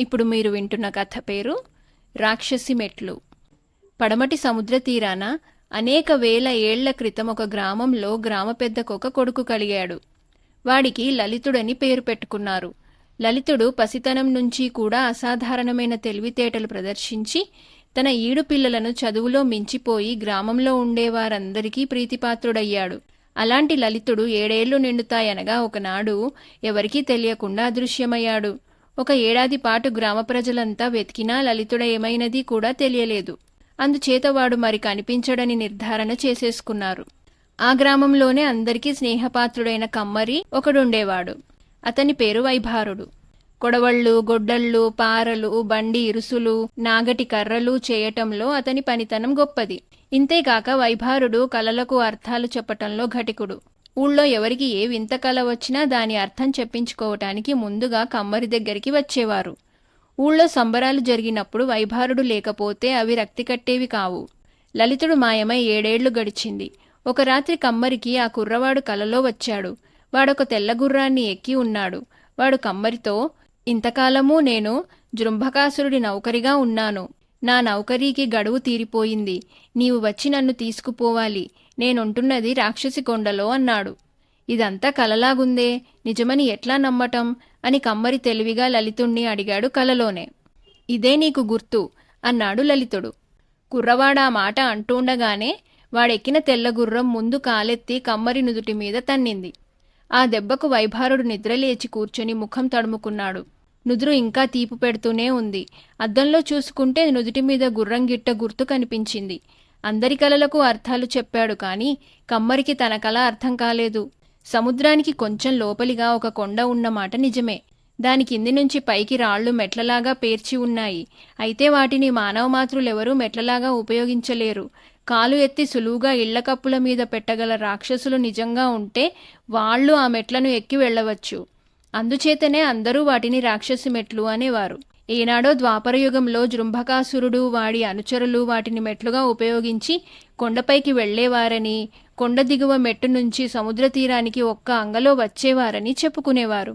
ఇప్పుడు మీరు వింటున్న కథ పేరు రాక్షసి మెట్లు. పడమటి సముద్ర తీరాన అనేక వేల ఏళ్ళ క్రితం ఒక గ్రామంలో గ్రామ పెద్దకొక కొడుకు కలిగాడు. వాడికి లలితుడని పేరు పెట్టుకున్నారు. లలితుడు పసితనం నుంచి కూడా అసాధారణమైన తెలివితేటలు ప్రదర్శించి తన ఈడు పిల్లలను చదువులో మించిపోయి గ్రామంలో ఉండేవారందరికీ ప్రీతిపాత్రుడయ్యాడు. అలాంటి లలితుడు ఏడేళ్ళు నిండుతాయనగా ఒకనాడు ఎవరికీ తెలియకుండా అదృశ్యమయ్యాడు. ఒక ఏడాది పాటు గ్రామ ప్రజలంతా వెతికినా లలితుడ ఏమైనది కూడా తెలియలేదు. అందుచేత వాడు మరి కనిపించడని నిర్ధారణ చేసేసుకున్నారు. ఆ గ్రామంలోనే అందరికీ స్నేహపాత్రుడైన కమ్మరి ఒకడుండేవాడు. అతని పేరు వైభారుడు. కొడవళ్ళు గొడ్డళ్ళు పారలు బండి ఇరుసులు నాగటి కర్రలు చేయటంలో అతని పనితనం గొప్పది. ఇంతేకాక వైభారుడు కలలకు అర్థాలు చెప్పటంలో ఘటికుడు. ఊళ్ళో ఎవరికి ఏ వింత కల వచ్చినా దాని అర్థం చెప్పించుకోవటానికి ముందుగా కమ్మరి దగ్గరికి వచ్చేవారు. ఊళ్ళో సంబరాలు జరిగినప్పుడు వైభారుడు లేకపోతే అవి రక్తి కట్టేవి కావు. లలితుడు మాయమై ఏడేళ్ళు గడిచింది. ఒక రాత్రి కమ్మరికి ఆ కుర్రవాడు కలలో వచ్చాడు. వాడొక తెల్ల గుర్రాన్ని ఎక్కి ఉన్నాడు. వాడు కమ్మరితో ఇంతకాలము నేను జృంభకాసురుడి నౌకరిగా ఉన్నాను. నా నౌకరీకి గడువు తీరిపోయింది. నీవు వచ్చి నన్ను తీసుకుపోవాలి. నేనుంటున్నది రాక్షసి కొండలో అన్నాడు. ఇదంతా కలలాగుందే నిజమని ఎట్లా నమ్మటం? అని కమ్మరి తెలివిగా లలితుణ్ణి అడిగాడు కలలోనే. ఇదే నీకు గుర్తు అన్నాడు లలితుడు. కుర్రవాడా మాట అంటుండగానే వాడెక్కిన తెల్లగుర్రం ముందు కాలెత్తి కమ్మరి నుదుటి మీద తన్నింది. ఆ దెబ్బకు వైభారుడు నిద్రలేచి కూర్చొని ముఖం తడుముకున్నాడు. నుదురు ఇంకా తీపు పెడుతూనే ఉంది. అద్దంలో చూసుకుంటే నుదుటి మీద గుర్రంగిట్ట గుర్తు కనిపించింది. అందరి కలలకు అర్థాలు చెప్పాడు కానీ కమ్మరికి తన కల అర్థం కాలేదు. సముద్రానికి కొంచెం లోపలిగా ఒక కొండ ఉన్నమాట నిజమే. దాని కింది నుంచి పైకి రాళ్ళు మెట్లలాగా పేర్చి ఉన్నాయి. అయితే వాటిని మానవమాతృలెవరూ మెట్లలాగా ఉపయోగించలేరు. కాలు ఎత్తి సులువుగా ఇళ్ళ కప్పుల మీద పెట్టగల రాక్షసులు నిజంగా ఉంటే వాళ్ళు ఆ మెట్లను ఎక్కి వెళ్ళవచ్చు. అందుచేతనే అందరూ వాటిని రాక్షసి మెట్లు అనేవారు. ఏనాడో ద్వాపరయుగంలో జృంభకాసురుడు వాడి అనుచరులు వాటిని మెట్లుగా ఉపయోగించి కొండపైకి వెళ్ళేవారని కొండ దిగువ మెట్టు నుంచి సముద్ర తీరానికి ఒక్క అంగలో వచ్చేవారని చెప్పుకునేవారు.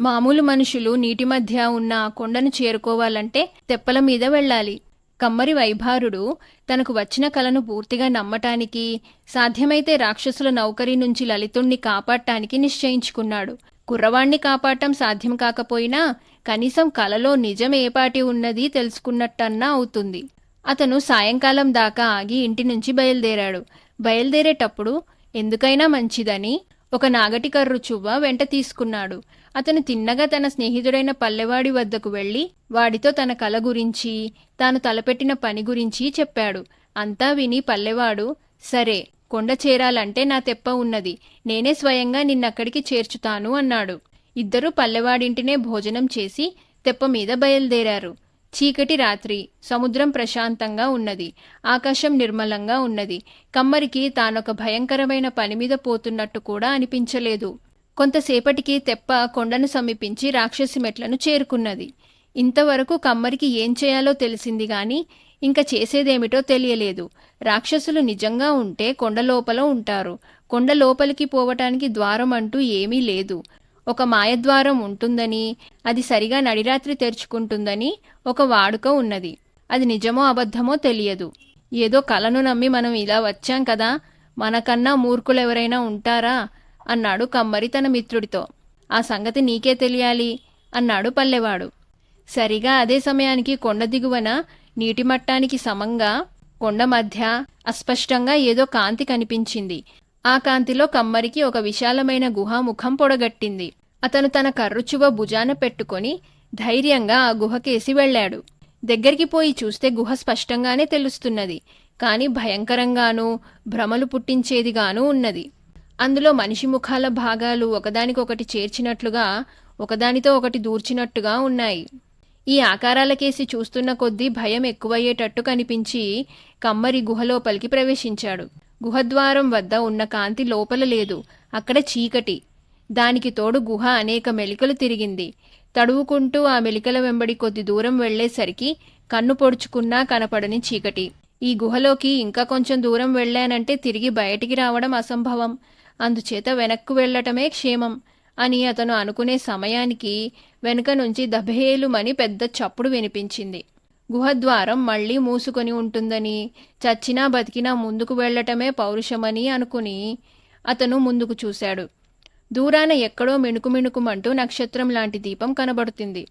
మామూలు మనుషులు నీటి మధ్య ఉన్న ఆ కొండను చేరుకోవాలంటే తెప్పల మీద వెళ్ళాలి. కమ్మరి వైభారుడు తనకు వచ్చిన కలను పూర్తిగా నమ్మటానికి సాధ్యమైతే రాక్షసుల నౌకరీ నుంచి లలితుణ్ణి కాపాడటానికి నిశ్చయించుకున్నాడు. కుర్రవాణ్ణి కాపాడటం సాధ్యం కాకపోయినా కనీసం కలలో నిజం ఏపాటి ఉన్నది తెలుసుకున్నట్టన్నా అవుతుంది. అతను సాయంకాలం దాకా ఆగి ఇంటి నుంచి బయలుదేరాడు. బయలుదేరేటప్పుడు ఎందుకైనా మంచిదని ఒక నాగటి కర్రు చువ్వ వెంట తీసుకున్నాడు. అతను తిన్నగా తన స్నేహితుడైన పల్లెవాడి వద్దకు వెళ్ళి వాడితో తన కల గురించి తాను తలపెట్టిన పని గురించి చెప్పాడు. అంతా విని పల్లెవాడు సరే కొండ చేరాలంటే నా తెప్ప ఉన్నది. నేనే స్వయంగా నిన్నక్కడికి చేర్చుతాను అన్నాడు. ఇద్దరూ పల్లెవాడింటినే భోజనం చేసి తెప్ప మీద బయలుదేరారు. చీకటి రాత్రి సముద్రం ప్రశాంతంగా ఉన్నది. ఆకాశం నిర్మలంగా ఉన్నది. కమ్మరికి తానొక భయంకరమైన పని మీద పోతున్నట్టు కూడా అనిపించలేదు. కొంతసేపటికి తెప్ప కొండను సమీపించి రాక్షసి మెట్లను చేరుకున్నది. ఇంతవరకు కమ్మరికి ఏం చేయాలో తెలిసింది గాని ఇంకా చేసేదేమిటో తెలియలేదు. రాక్షసులు నిజంగా ఉంటే కొండ లోపల ఉంటారు. కొండ లోపలికి పోవటానికి ద్వారం అంటూ ఏమీ లేదు. ఒక మాయద్వారం ఉంటుందని అది సరిగా నడిరాత్రి తెరుచుకుంటుందని ఒక వాడుక ఉన్నది. అది నిజమో అబద్ధమో తెలియదు. ఏదో కలను నమ్మి మనం ఇలా వచ్చాం కదా మనకన్నా మూర్ఖులెవరైనా ఉంటారా? అన్నాడు కమ్మరి తన మిత్రుడితో. ఆ సంగతి నీకే తెలియాలి అన్నాడు పల్లెవాడు. సరిగా అదే సమయానికి కొండ దిగువన నీటి మట్టానికి సమంగా కొండ మధ్య అస్పష్టంగా ఏదో కాంతి కనిపించింది. ఆ కాంతిలో కమ్మరికి ఒక విశాలమైన గుహాముఖం పొడగట్టింది. అతను తన కర్రుచువ భుజాన పెట్టుకొని ధైర్యంగా ఆ గుహకేసి వెళ్ళాడు. దగ్గరికి పోయి చూస్తే గుహ స్పష్టంగానే తెలుస్తున్నది. కాని భయంకరంగానూ భ్రమలు పుట్టించేదిగానూ ఉన్నది. అందులో మనిషి ముఖాల భాగాలు ఒకదానికొకటి చేర్చినట్లుగా ఒకదానితో ఒకటి దూర్చినట్టుగా ఉన్నాయి. ఈ ఆకారాలకేసి చూస్తున్న కొద్దీ భయం ఎక్కువయ్యేటట్టు కనిపించి కమ్మరి గుహలోపలికి ప్రవేశించాడు. గుహద్వారం వద్ద ఉన్న కాంతి లోపల లేదు. అక్కడ చీకటి. దానికి తోడు గుహ అనేక మెలికలు తిరిగింది. తడువుకుంటూ ఆ మెలికల వెంబడి కొద్ది దూరం వెళ్ళేసరికి కన్ను పొడుచుకున్నా కనపడని చీకటి. ఈ గుహలోకి ఇంకా కొంచెం దూరం వెళ్ళానంటే తిరిగి బయటికి రావడం అసంభవం. అందుచేత వెనక్కు వెళ్ళటమే క్షేమం. అని అతను అనుకునే సమయానికి వెనుక నుంచి దభేలుమని పెద్ద చప్పుడు వినిపించింది. గుహద్వారం మళ్ళీ మూసుకొని ఉంటుందని చచ్చినా బతికినా ముందుకు వెళ్ళటమే పౌరుషమని అనుకుని అతను ముందుకు చూశాడు. దూరాన ఎక్కడో మిణుకుమిణుకుమంటూ నక్షత్రం లాంటి దీపం కనబడుతుంది.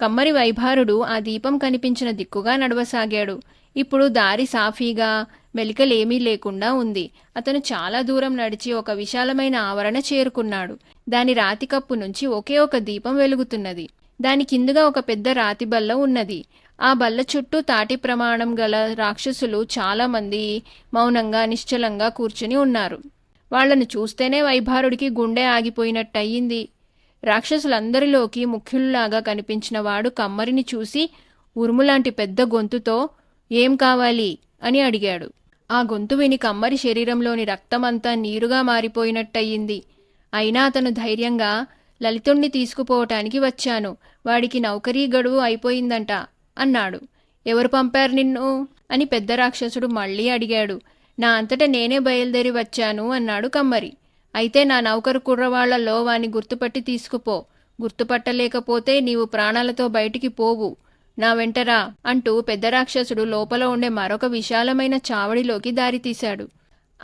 కమ్మరి వైభారుడు ఆ దీపం కనిపించిన దిక్కుగా నడవసాగాడు. ఇప్పుడు దారి సాఫీగా మెలికలేమీ లేకుండా ఉంది. అతను చాలా దూరం నడిచి ఒక విశాలమైన ఆవరణ చేరుకున్నాడు. దాని రాతి కప్పు నుంచి ఒకే ఒక దీపం వెలుగుతున్నది. దాని కిందుగా ఒక పెద్ద రాతి బల్ల ఉన్నది. ఆ బల్ల చుట్టూ తాటి ప్రమాణం గల రాక్షసులు చాలామంది మౌనంగా నిశ్చలంగా కూర్చుని ఉన్నారు. వాళ్ళను చూస్తేనే వైభారుడికి గుండె ఆగిపోయినట్టయింది. రాక్షసులందరిలోకి ముఖ్యుల్లాగా కనిపించిన వాడు కమ్మరిని చూసి ఉరుములాంటి పెద్ద గొంతుతో ఏం కావాలి? అని అడిగాడు. ఆ గొంతు విని కమ్మరి శరీరంలోని రక్తమంతా నీరుగా మారిపోయినట్టయింది. అయినా అతను ధైర్యంగా లలితుణ్ణి తీసుకుపోవటానికి వచ్చాను. వాడికి నౌకరీ గడువు అయిపోయిందంట అన్నాడు. ఎవరు పంపారు నిన్ను? అని పెద్ద రాక్షసుడు మళ్ళీ అడిగాడు. నా అంతట నేనే బయలుదేరి వచ్చాను అన్నాడు కమ్మరి. అయితే నా నౌకరు కుర్రవాళ్ళలో వాని గుర్తుపట్టి తీసుకుపో. గుర్తుపట్టలేకపోతే నీవు ప్రాణాలతో బయటికి పోవు. నా వెంటరా అంటూ పెద్ద రాక్షసుడు లోపల ఉండే మరొక విశాలమైన చావడిలోకి దారితీశాడు.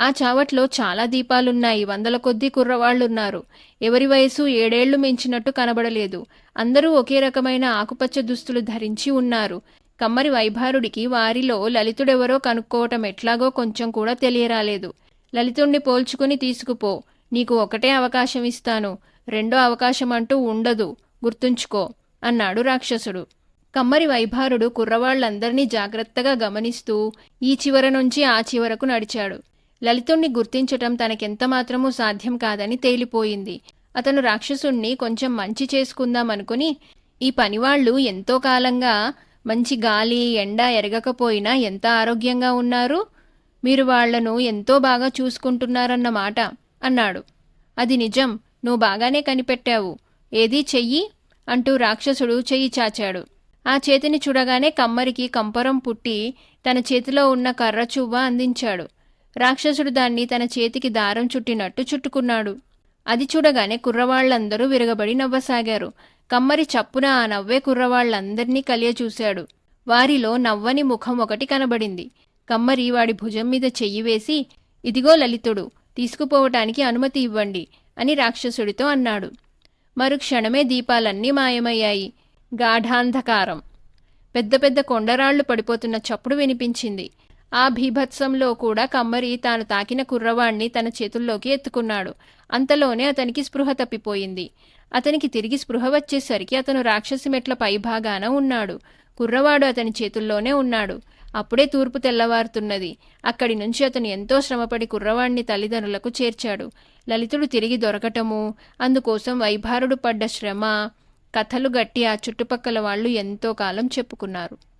ఆ చావట్లో చాలా దీపాలున్నాయి. వందల కొద్దీ కుర్రవాళ్ళున్నారు ఎవరి వయసు ఏడేళ్ళు మించినట్టు కనబడలేదు. అందరూ ఒకే రకమైన ఆకుపచ్చ దుస్తులు ధరించి ఉన్నారు. కమ్మరి వైభారుడికి వారిలో లలితుడెవరో కనుక్కోవటం ఎట్లాగో కొంచెం కూడా తెలియరాలేదు. లలితుణ్ణి పోల్చుకుని తీసుకుపో. నీకు ఒకటే అవకాశం ఇస్తాను. రెండో అవకాశం అంటూ ఉండదు. గుర్తుంచుకో అన్నాడు రాక్షసుడు. కమ్మరి వైభారుడు కుర్రవాళ్ళందర్నీ జాగ్రత్తగా గమనిస్తూ ఈ చివర నుంచి ఆ చివరకు నడిచాడు. లలితుణ్ణి గుర్తించటం తనకెంతమాత్రమూ సాధ్యం కాదని తేలిపోయింది. అతను రాక్షసుణ్ణి కొంచెం మంచి చేసుకుందామనుకుని ఈ పనివాళ్ళు ఎంతో కాలంగా మంచి గాలి ఎండ ఎరగకపోయినా ఎంత ఆరోగ్యంగా ఉన్నారు? మీరు వాళ్ళను ఎంతో బాగా చూసుకుంటున్నారన్నమాట అన్నాడు. అది నిజం నువ్వు బాగానే కనిపెట్టావు. ఏదీ చెయ్యి? అంటూ రాక్షసుడు చెయ్యి చాచాడు. ఆ చేతిని చూడగానే కమ్మరికి కంపరం పుట్టి తన చేతిలో ఉన్న కర్ర అందించాడు. రాక్షసుడు దాన్ని తన చేతికి దారం చుట్టినట్టు చుట్టుకున్నాడు. అది చూడగానే కుర్రవాళ్ళందరూ విరగబడి నవ్వసాగారు. కమ్మరి చప్పున ఆ నవ్వే కుర్రవాళ్ళందర్నీ కలియచూశాడు. వారిలో నవ్వని ముఖం ఒకటి కనబడింది. కమ్మరి వాడి భుజం మీద చెయ్యి వేసి ఇదిగో లలితుడు తీసుకుపోవటానికి అనుమతి ఇవ్వండి అని రాక్షసుడితో అన్నాడు. మరుక్షణమే దీపాలన్నీ మాయమయ్యాయి. గాఢాంధకారం. పెద్ద పెద్ద కొండరాళ్ళు పడిపోతున్న చప్పుడు వినిపించింది. ఆ భీభత్సంలో కూడా కమ్మరి తాను తాకిన కుర్రవాణ్ణి తన చేతుల్లోకి ఎత్తుకున్నాడు. అంతలోనే అతనికి స్పృహ తప్పిపోయింది. అతనికి తిరిగి స్పృహ వచ్చేసరికి అతను రాక్షసి మెట్ల పైభాగాన ఉన్నాడు. కుర్రవాడు అతని చేతుల్లోనే ఉన్నాడు. అప్పుడే తూర్పు తెల్లవారుతున్నది. అక్కడి నుంచి అతను ఎంతో శ్రమపడి కుర్రవాణ్ణి తల్లిదండ్రులకు చేర్చాడు. లలితుడు తిరిగి దొరకటము అందుకోసం వైభారుడు పడ్డ శ్రమ కథలు గట్టి ఆ చుట్టుపక్కల వాళ్ళు ఎంతో కాలం చెప్పుకున్నారు.